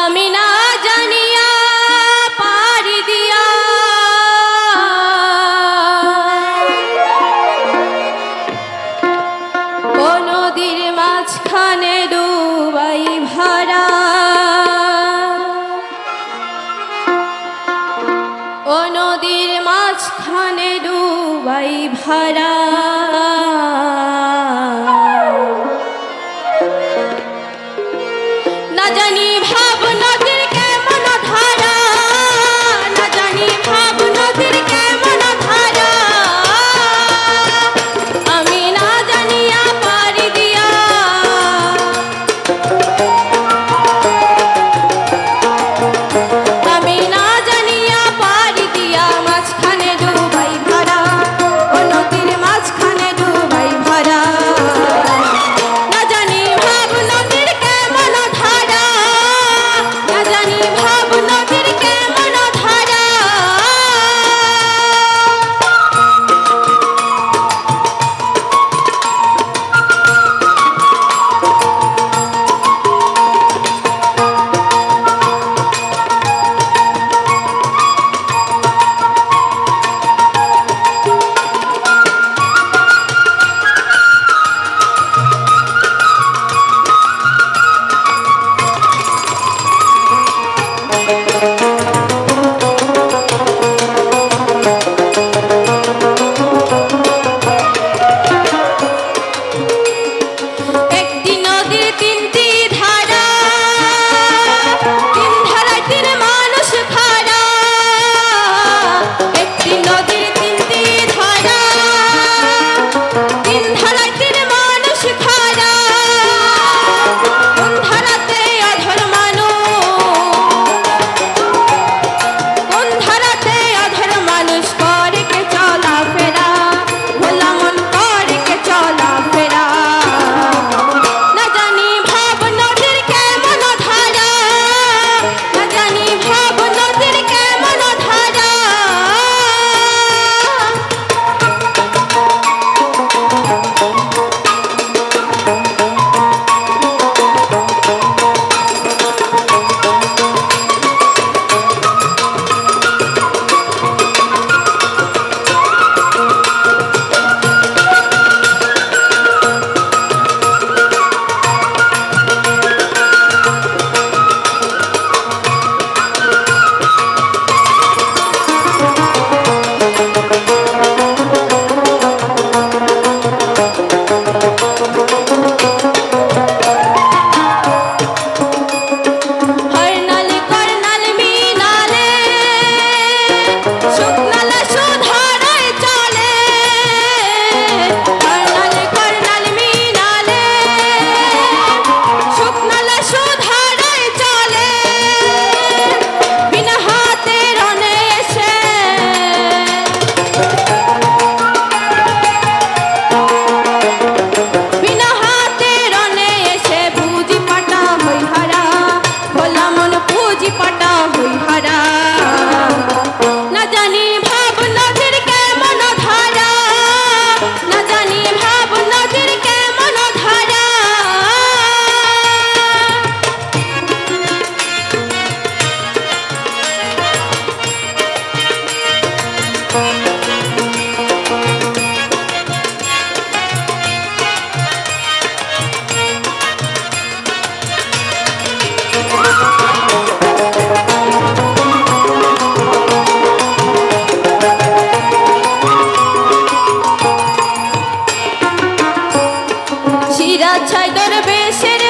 আমি না জানিয়া পারি দিয়া। ও নদীর মাঝখানে ডুবাই ভাড়া। ও নদীর মাঝখানে ডুবাই ভাড়া। ছাই তোর বেশি